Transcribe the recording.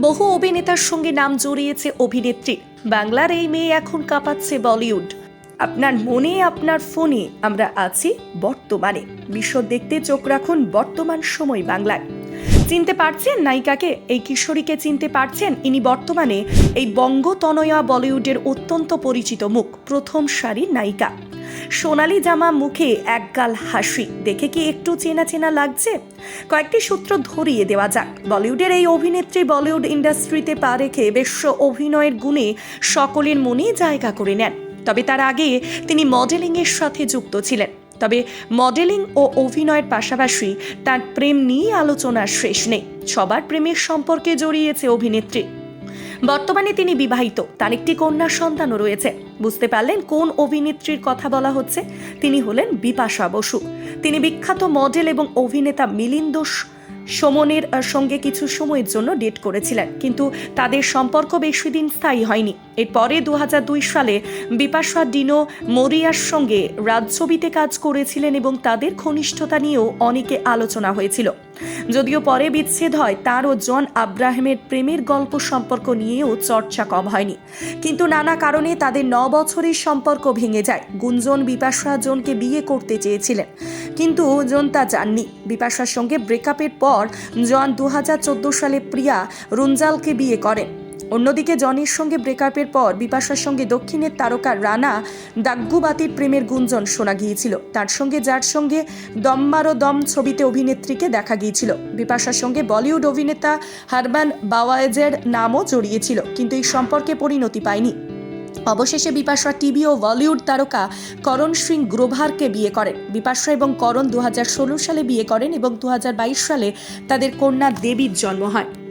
বহু অভিনেতার সঙ্গে নাম জড়িয়েছে অভিনেত্রী। বাংলার এই মেয়ে এখন কাঁপাচ্ছে বলিউড। আপনার মনে, আপনার ফোনে আমরা আছি বর্তমানে। বিশ্ব দেখতে চোখ রাখুন বর্তমান সময় বাংলায়। চিনতে পারছেন নায়িকাকে? এই কিশোরীকে চিনতে পারছেন? ইনি বর্তমানে এই বঙ্গতনয়া বলিউডের অত্যন্ত পরিচিত মুখ, প্রথম সারির নায়িকা। সোনালি জামা মুখে একগাল হাসি। দেখে কি একটু চেনা চেনা লাগছে? কয়েকটি সূত্র ধরিয়ে দেওয়া যাক। বলিউডের এই অভিনেত্রী বলিউড ইন্ডাস্ট্রিতে পা রেখে বেশ অভিনয়ের গুণে সকলের মনে জায়গা করে নেন। তবে তার আগে তিনি মডেলিংয়ের সাথে যুক্ত ছিলেন। তবে মডেলিং ও অভিনয়ের পাশাপাশি তার প্রেম নিয়ে আলোচনার শেষ নেই। সবার প্রেমের সম্পর্কে জড়িয়েছে অভিনেত্রী। বর্তমানে তিনি বিবাহিত। তার একটি কন্যার সন্তানও রয়েছে। বুঝতে পারলেন কোন অভিনেত্রীর কথা বলা হচ্ছে? তিনি হলেন বিপাশা বসু। তিনি বিখ্যাত মডেল এবং অভিনেতা মিলিন্দ সুমনের সঙ্গে কিছু সময়ের জন্য ডেট করেছিলেন। কিন্তু তাদের সম্পর্ক বেশি দিন স্থায়ী হয়নি। এরপরে দু সালে বিপাশা ডিনো মরিয়ার সঙ্গে রাজছবিতে কাজ করেছিলেন এবং তাদের ঘনিষ্ঠতা নিয়েও অনেকে আলোচনা হয়েছিল। যদিও পরে বিচ্ছেদ হয় তার ও জন আব্রাহামের প্রেমের গল্প সম্পর্ক নিয়েও চর্চা কম হয়নি। কিন্তু নানা কারণে তাদের ন বছরের সম্পর্ক ভেঙে যায়। গুঞ্জন বিপাশা জনকে বিয়ে করতে চেয়েছিলেন। কিন্তু জন তা জাননি বিপাশার সঙ্গে ব্রেকআপের পর জন দু হাজার চোদ্দ সালে প্রিয়া রুঞ্জালকে বিয়ে করেন। অন্যদিকে জনের সঙ্গে ব্রেকআপের পর বিপাশার সঙ্গে দক্ষিণের তারকা রানা দাগ্গুবাতির প্রেমের গুঞ্জন শোনা গিয়েছিল। তার সঙ্গে যার সঙ্গে দম্মারো দম ছবিতে অভিনেত্রীকে দেখা গিয়েছিল। বিপাশার সঙ্গে বলিউড অভিনেতা হারবান বাওয়াজের নামও জড়িয়েছিল, কিন্তু এই সম্পর্কে পরিণতি পায়নি। অবশেষে বিপাশা টিভি ও বলিউড তারকা করণ সিং গ্রোভারকে বিয়ে করেন। বিপাশা এবং করণ দু হাজার ষোলো সালে বিয়ে করেন এবং দু হাজার বাইশ সালে তাদের কন্যা দেবীর জন্ম হয়।